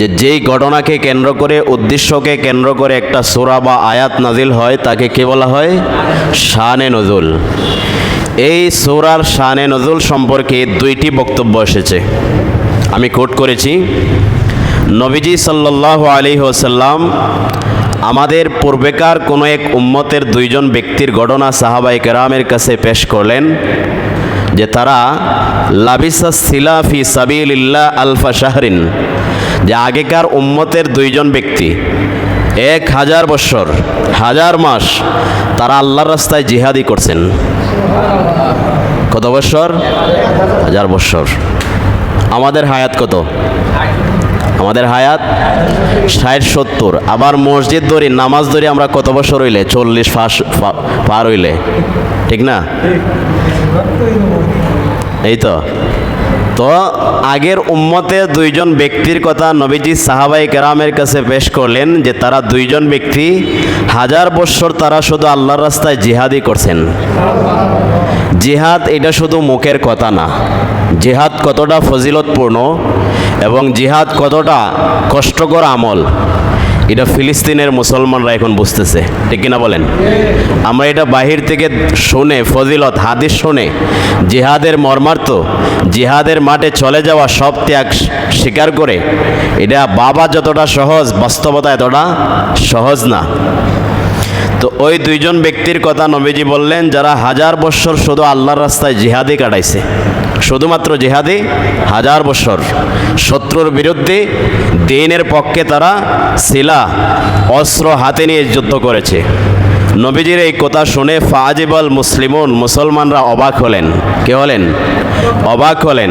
যে যেই ঘটনাকে কেন্দ্র করে, উদ্দেশ্যকে কেন্দ্র করে একটা সোরা বা আয়াত নাজিল হয়, তাকে কে বলা হয়? শানে নজুল। এই সোরার শানে নজুল সম্পর্কে দুইটি বক্তব্য এসেছে। আমি কোট করেছি, নবীজি সাল্লাহ আলী ওসাল্লাম আমাদের পূর্বেকার কোনো এক উম্মতের দুইজন ব্যক্তির ঘটনা সাহাবাই কেরামের কাছে পেশ করলেন, যে তারা লাবিসা সিলাফি সাবিল্লা আলফা শাহরিন যে আগেকার উম্মতের দুইজন ব্যক্তি। এক হাজার বৎসর হাজার মাস তারা আল্লাহর রাস্তায় জিহাদি করছেন। কত বৎসর হাজার বৎসর আমাদের হায়াত কত? আমাদের হায়াত ষাট, সত্তর। আবার মসজিদ ধরি, নামাজ ধরি আমরা কত বছর হইলে? চল্লিশ ফাঁস পার হইলে। ঠিক না? এই তো। তো আগের উম্মতে দুইজন ব্যক্তির কথা নবীজি সাহাবাই কেরামের কাছে পেশ করলেন যে তারা দুইজন ব্যক্তি, হাজার বৎসর তারা শুধু আল্লাহর রাস্তায় জিহাদি করছেন। জিহাদ এটা শুধু মুখের কথা না, জিহাদ কতটা ফজিলতপূর্ণ এবং জিহাদ কতটা কষ্টকর আমল। এটা ফিলিস্তিনের মুসলমানরা এখন বুঝতেছে। ঠিক কিনা বলেন? আমরা এটা বাহির থেকে শুনে, ফজিলত, হাদিস শুনে, জিহাদের মর্মার্থ, জিহাদের মাঠে চলে যাওয়া সব ত্যাগ স্বীকার করে, এটা বাবা যতটা সহজ, বাস্তবতা এতটা সহজ না। তো ওই দুইজন ব্যক্তির কথা নবীজি বললেন, যারা হাজার বৎসর শুধু আল্লাহর রাস্তায় জিহাদি কাটাইছে। শুধুমাত্র জিহাদি হাজার বৎসর শত্রুর বিরুদ্ধে দিনের পক্ষে তারা শিলা অস্ত্র হাতে নিয়ে যুদ্ধ করেছে। নবীজির এই কথা শুনে ফাজিবল মুসলিমুন, মুসলমানরা অবাক হলেন। কে হলেন? অবাক হলেন।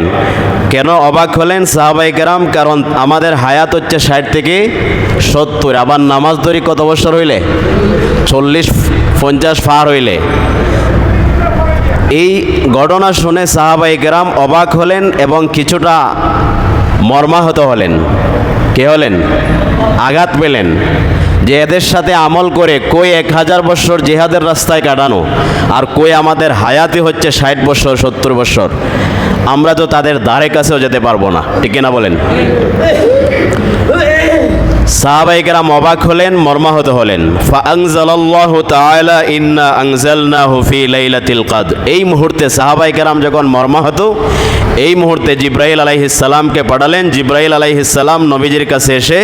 কেন অবাক হলেন সাহাবাই কেরাম? কারণ আমাদের হায়াত হচ্ছে ষাট থেকে সত্তর। আবার নামাজ ধরি কত বছর হইলে? চল্লিশ, পঞ্চাশ ফার হইলে। এই ঘটনা শুনে সাহাবাই কেরাম অবাক হলেন এবং কিছুটা মর্মাহত হলেন। কে হলেন? আঘাত পেলেন। যে এদের সাথে আমল করে কই এক হাজার বছর জেহাদের রাস্তায় কাটানো? আর কই আমাদের হায়াতি হচ্ছে ষাট বছর, সত্তর বছর? আমরা তো তাদের দ্বারে কাছেও যেতে পারব না। ঠিক না বলেন? সাহাবাইকেরাম অবাক হলেন, মর্মাহত হলেন। এই মুহূর্তে সাহাবাইকেরাম যখন মর্মাহত এই মুহূর্তে জিব্রাইল আলাইহিস সালামকে পাঠালেন। জিব্রাইল আলাইহিস সালাম নবীজির কাছে এসে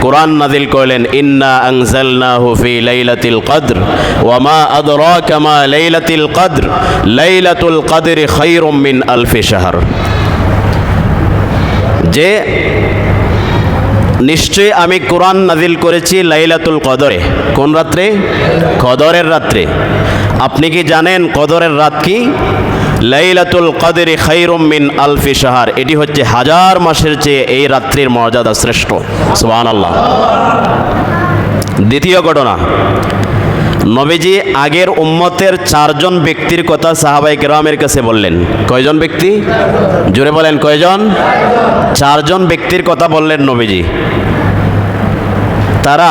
কোরআন নাজিল করলেন। ইন্না আনজালনাহু ফি লাইলাতিল কদর, ওয়া মা আদরাকা মা লাইলাতিল কদর, লাইলাতুল কদরি খায়রুম মিন আলফি শাহর। যে, নিশ্চয়ই আমি কোরআন নাজিল করেছি লাইলাতুল কদরে। কোন রাত্রে? কদরের রাত্রে। আপনি কি জানেন কদরের রাত কি? লাইলাতুল কদরে খাইরুম মিন আলফি শাহার। এটি হচ্ছে হাজার মাসের চেয়ে এই রাত্রির মর্যাদা শ্রেষ্ঠ। সুবহান আল্লাহ দ্বিতীয় ঘটনা, নবীজি আগের উম্মতের চারজন ব্যক্তির কথা সাহাবাই কেরামের কাছে বললেন। কয়জন ব্যক্তি? জোরে বলেন, কয়জন? চারজন ব্যক্তির কথা বললেন নবীজি। তারা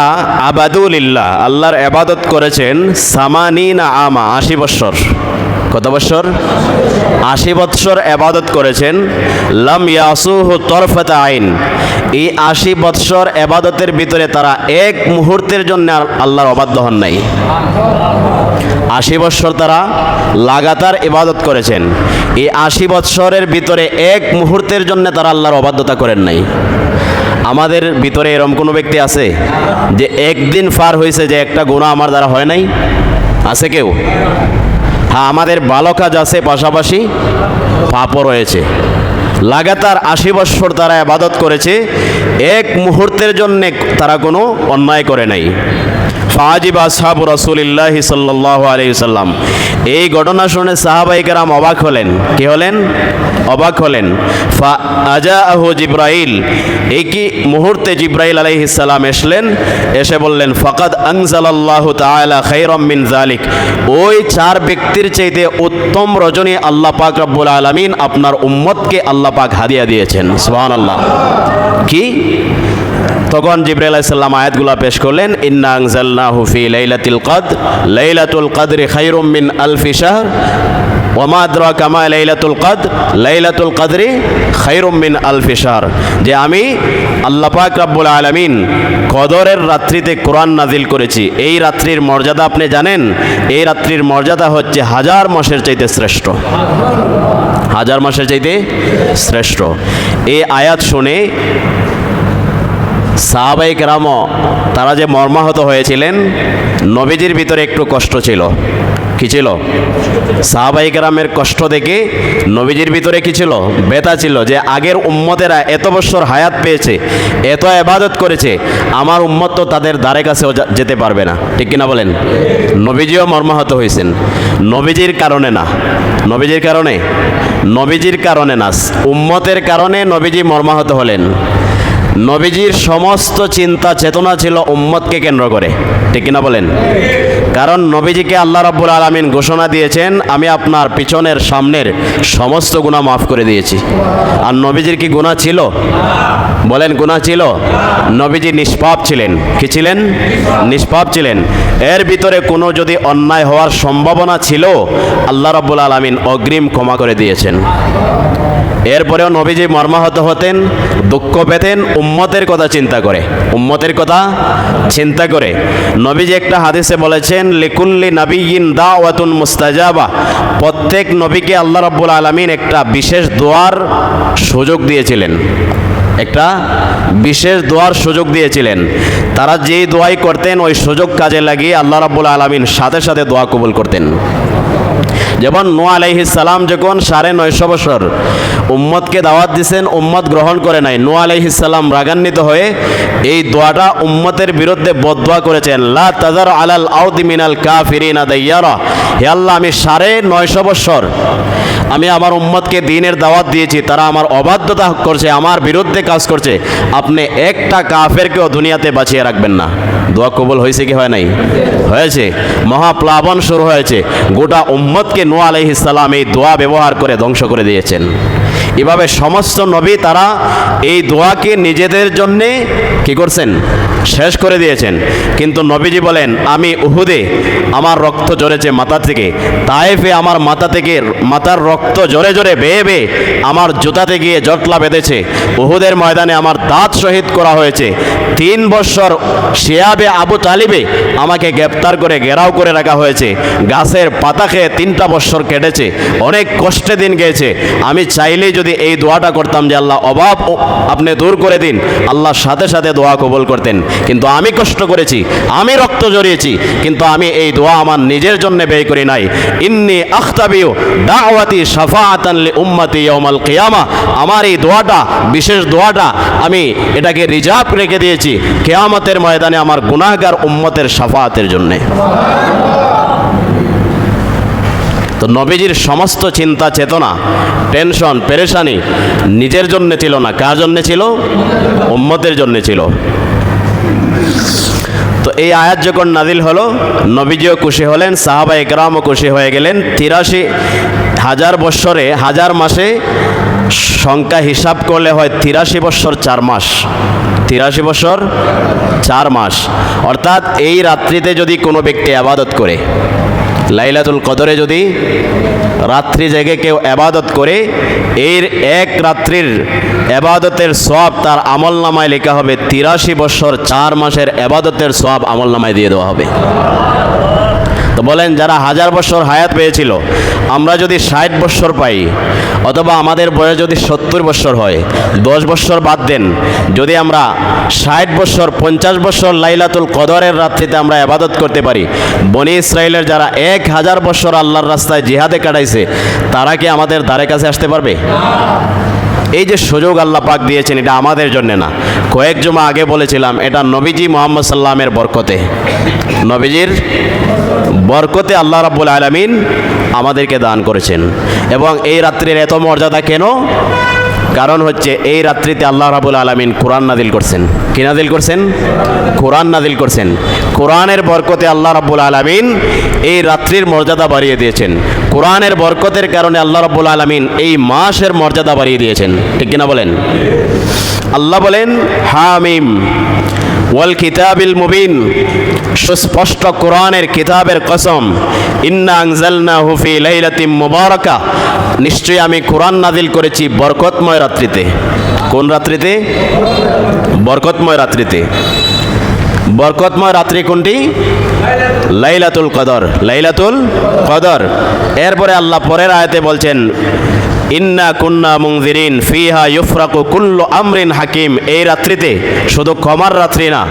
আবাদুলিল্লাহ, আল্লাহর আবাদত করেছেন সামানিনা আমা, আশি বৎসর। কত বৎসর আশি বৎসর আবাদত করেছেন। লাম ইয়াসুহু তরফাতা আইন। এই আশি বৎসর আবাদতের ভিতরে তারা এক মুহূর্তের জন্য আল্লাহর অবাধ্য হন নাই। আশি বৎসর তারা লাগাতার ইবাদত করেছেন। এই আশি বৎসরের ভিতরে এক মুহূর্তের জন্য তারা আল্লাহর অবাধ্যতা করেন নাই। আমাদের ভিতরে এরম কোনো ব্যক্তি আছে যে একদিন ফার হয়েছে যে একটা গুণা আমার দ্বারা হয় নাই? আছে কেউ? হ্যাঁ আমাদের ভালো কাজ আছে, পাশাপাশি পাপও রয়েছে। লাগাতার আশি বৎসর তারা আবাদত করেছে, এক মুহূর্তের জন্যে তারা কোনো অন্যায় করে নাই। ফাজিব আসহাবু রসুলিল্লাহ সাল্লাহ আলাইসাল্লাম এই ঘটনা শুনে সাহাবাই কেরাম অবাক হলেন। কে হলেন? অবাক হলেন। ফা আজা আহু জিব্রাইল কি মুহূর্তে জিব্রাইল আলাইহিসাল্লাম এসলেন? এসে বললেন, ফকাদ আংজালাল্লাহ তাআলা খাইরাম মিন জালিক ওই চার ব্যক্তির চাইতে উত্তম রজনী আল্লাহ পাক রব্বুল আলামিন আপনার উম্মতকে আল্লাহ পাক হাদিয়া দিয়েছেন। সুবহানাল্লাহ। কি? তখন জিব্রাইল আলাইসাল্লাম আয়াতগুলো পেশ করলেন, ইন্না আনজালনাহু ফি লাইলাতিল কদর, লাইলাতুল কদরি খায়রুম মিন আলফি শাহর ওমাদ্র কামা লাইলাতুল কদ লাইলাতুল কদরি খৈরুম মিন আলফিসার যে আমি আল্লাহ পাক রাব্বুল আলামিন কদরের রাত্রিতে কোরআন নাজিল করেছি। এই রাত্রির মর্যাদা আপনি জানেন? এই রাত্রির মর্যাদা হচ্ছে হাজার মাসের চাইতে শ্রেষ্ঠ। হাজার মাসের চাইতে শ্রেষ্ঠ। এই আয়াত শুনে সাহাবাই কেরাম তারা যে মর্মাহত হয়েছিলেন, নবীজির ভিতরে একটু কষ্ট ছিল। কি ছিল? সাহাবাই কেরামের কষ্ট দেখে নবীজির ভিতরে কি ছিল? বেতা ছিল যে আগের উম্মতেরা এত বছর হায়াত পেয়েছে, এত এবাদত করেছে, আমার উম্মত তো তাদের দ্বারে কাছেও যেতে পারবে না। ঠিক কিনা বলেন? নবীজিও মর্মাহত হয়েছেন। নবীজির কারণে না। নবীজির কারণে? নবীজির কারণে না। উম্মতের কারণে নবীজি মর্মাহত হলেন। নবীজির সমস্ত চিন্তা, চেতনা ছিল উম্মতকে কেন্দ্র করে। ঠিক কিনা বলেন? কারণ নবীজিকে আল্লাহ রাব্বুল আলামিন ঘোষণা দিয়েছেন, আমি আপনার পিছনের, সামনের সমস্ত গুণা মাফ করে দিয়েছি। আর নবীজির কি গুনাহ ছিল? বলেন, গুনাহ ছিল? নবীজি নিষ্পাপ ছিলেন। কি ছিলেন? নিষ্পাপ ছিলেন। এর ভিতরে কোনো যদি অন্যায় হওয়ার সম্ভাবনা ছিল, আল্লাহ রাব্বুল আলামিন অগ্রিম ক্ষমা করে দিয়েছেন। এরপরেও নবীজি মর্মাহত হতেন, দুঃখ পেতেন, উম্মতের কথা চিন্তা করে। উম্মতের কথা চিন্তা করে। নবীজি একটা হাদিসে বলেছেন, লিকুল্লি নাবিয়িন দাওয়াতুন মুস্তাজাবা। প্রত্যেক নবীকে আল্লাহ রাব্বুল আলামিন একটা বিশেষ দোয়ার সুযোগ দিয়েছিলেন। একটা বিশেষ দোয়ার সুযোগ দিয়েছিলেন। তারা যেই দোয়াই করতেন, ওই সুযোগ কাজে লাগিয়ে আল্লাহ রাব্বুল আলামিন সাথে সাথে দোয়া কবুল করতেন। যেমন নোয়া আলাইহিস সালাম যখন সাড়ে নয়শো বছর উম্মতকে দাওয়াত দিছেন, উম্মত গ্রহণ করে নাই। নো আলাইহিস সালাম রাগান্বিত হয়ে এই দোয়াটা উম্মতের বিরুদ্ধে বদোয়া করেছেন, লা তাজার আলাল আউদি মিনাল কাফিরিনা দাইয়ারা। হে আল্লাহ, আমি সাড়ে নয়শো বছর আমি আমার উম্মতকে দিনের দাওয়াত দিয়েছি, তারা আমার অবাধ্যতা করছে, আমার বিরুদ্ধে কাজ করছে। আপনি একটা কাফেরকেও দুনিয়াতে বাঁচিয়ে রাখবেন না। দোয়া কবুল হয়েছে কি হয় নাই? হয়েছে। মহাপ্লাবন শুরু হয়েছে। গোটা উম্মতকে নোয়া আলাইহিসাল্লাম এই দোয়া ব্যবহার করে ধ্বংস করে দিয়েছেন। এভাবে সমস্ত নবী তারা এই দোয়াকে নিজেদের জন্যে কি করছেন? শেষ করে দিয়েছেন। কিন্তু নবীজি বলেন, আমি উহুদে, আমার রক্ত ঝরেছে মাথা থেকে। তায়েফে আমার মাথা থেকে, মাথার রক্ত জোরে জোরে বেয়ে বেয়ে আমার জুতাতে গিয়ে জটলা বেঁধেছে। উহুদের ময়দানে আমার দাঁত শহীদ করা হয়েছে। তিন বছর শিয়াবে আবু তালিবে আমাকে গ্রেপ্তার করে ঘেরাও করে রাখা হয়েছে। গাছের পাতা খেয়ে তিনটা বছর কেটেছে। অনেক কষ্টে দিন গিয়েছে। আমি চাইলেই যদি এই দোয়াটা করতাম যে আল্লাহ অভাব আপনি দূর করে দিন, আল্লাহ সাথে সাথে দোয়া কবুল করতেন। কিন্তু আমি কষ্ট করেছি, আমি রক্ত জড়িয়েছি, কিন্তু আমি এই দোয়া আমার নিজের জন্য ব্যয় করি নাই। ইন্নি আখতাবিও দাওয়াতি সাফাআতান লি উম্মতি ইয়াউমাল কিয়ামা। আমার এই দোয়াটা, বিশেষ দোয়াটা আমি এটাকে রিজার্ভ রেখে দিয়েছি, কেয়ামতের ময়দানে আমার গুনাহগার উম্মতের সাফাআতের জন্যে। তো নবীজির সমস্ত চিন্তা, চেতনা, টেনশন, পেরেশানি নিজের জন্য ছিল না। কার জন্যে ছিল? উম্মতের জন্য ছিল। তো এই আয়াত যখন নাজিল হলো, নবীজিও খুশি হলেন, সাহাবা একরামও খুশি হয়ে গেলেন। তিরাশি হাজার বৎসরে, হাজার মাসে সংখ্যা হিসাব করলে হয় তিরাশি বৎসর চার মাস। তিরাশি বৎসর চার মাস। অর্থাৎ এই রাত্রিতে যদি কোনো ব্যক্তি আবাদত করে লাইলাতুল কদরে যদি রাত্রি জেগে কেউ আবাদত করে, এর এক রাত্রির আবাদতের সব তার আমল নামায় লেখা হবে তিরাশি বছর চার মাসের আবাদতের সব আমল নামায় দিয়ে দেওয়া হবে। তো বলেন, যারা হাজার বছর হায়াত পেয়েছিল, আমরা যদি ষাট বছর পাই, অথবা আমাদের বয়স যদি সত্তর বছর হয়, দশ বছর বাদ দেন, যদি আমরা ষাট বছর, পঞ্চাশ বছর লাইলাতুল কদরের রাত্রিতে আমরা আবাদত করতে পারি, বনি ইসরায়েলের যারা এক হাজার বছর আল্লাহর রাস্তায় জিহাদে কাটাইছে, তারা কি আমাদের দ্বারে কাছে আসতে পারবে? এই যে সুযোগ আল্লাহ পাক দিয়েছেন, এটা আমাদের জন্য না। কয়েক জমা আগে বলেছিলাম, এটা নবীজি মোহাম্মদ সাল্লামের বরকতে। নবীজির বরকতে আল্লাহ রাব্বুল আলামিন আমাদেরকে দান করেছেন। এবং এই রাত্রির এত মর্যাদা কেন? কারণ হচ্ছে এই রাত্রিতে আল্লাহ রাবুল আলমিন কোরআন নাদিল করছেন। কি নাদিল করছেন? কোরআন নাদিল করছেন। কোরআনের বরকতে আল্লাহ রাবুল আলমিন এই রাত্রির মর্যাদা বাড়িয়ে দিয়েছেন। কোরআনের বরকতের কারণে আল্লাহ রাবুল আলমিন এই মাসের মর্যাদা বাড়িয়ে দিয়েছেন। ঠিক কিনা বলেন? আল্লাহ বলেন, হামিম ওয়াল কিতাবিল মুবিন সুস্পষ্ট কোরআনের কিতাবের কসম, ইন্না আনজালনা হুফি লাইলাতিম মুবারাকা নিশ্চয়ই আমি কোরআন নাজিল করেছি বরকতময় রাত্রিতে। কোন রাত্রিতে? বরকতময় রাত্রিতে। বরকতময় রাত্রি কোনটি? লাইলাতুল কদর লাইলাতুল কদর। এরপরে আল্লাহ পরের আয়াতে বলছেন, ইন্না কুন্না মুংজিরিন ফিহা ইউফরাকু কুল্লু আমরিন হাকিম। এই রাত্রিতে শুধু ক্ষমার রাত্রি না,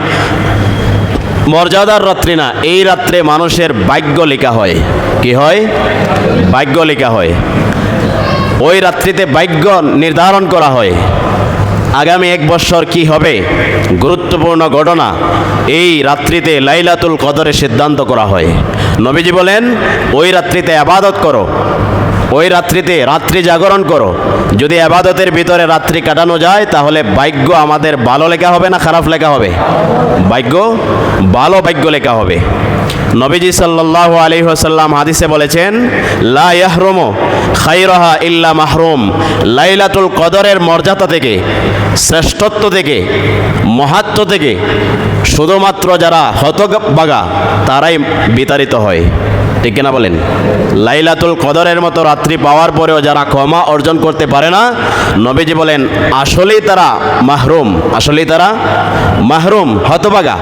মর্যাদার রাত্রি না, এই রাত্রে মানুষের ভাগ্য লেখা হয়। কি হয়? ভাগ্য লেখা হয়। ওই রাত্রিতে ভাগ্য নির্ধারণ করা হয়। আগামী এক বছর কি হবে? গুরুত্বপূর্ণ ঘটনা, এই রাত্রিতে লাইলাতুল কদরের সিদ্ধান্ত করা হয়। নবীজি বলেন, ওই রাত্রিতে আবাদত করো। ওই রাত্রিতে রাত্রি জাগরণ করো। যদি আবাদতের ভিতরে রাত্রি কাটানো যায়, তাহলে ভাগ্য আমাদের ভালো লেখা হবে না খারাপ লেখা হবে? ভাগ্য ভালো ভাগ্য লেখা হবে। নবীজি সাল্লাল্লাহু আলাইহি ওয়াসাল্লাম হাদিসে বলেছেন, লা ইয়াহরুমু খাইরাহা ইল্লা মাহরুম। লাইলাতুল কদরের মর্যাদা থেকে, শ্রেষ্ঠত্ব থেকে, মহাত্ম থেকে শুধুমাত্র যারা হতবাগা তারাই বিতাড়িত হয়। ঠিক কিনা বলেন? লাইলাতুল কদরের মতো রাত্রি পাওয়ার পরেও যারা ক্ষমা অর্জন করতে পারে না, নবীজি বলেন, আসলেই তারা মাহরুম। আসলেই তারা মাহরুম হতবাগা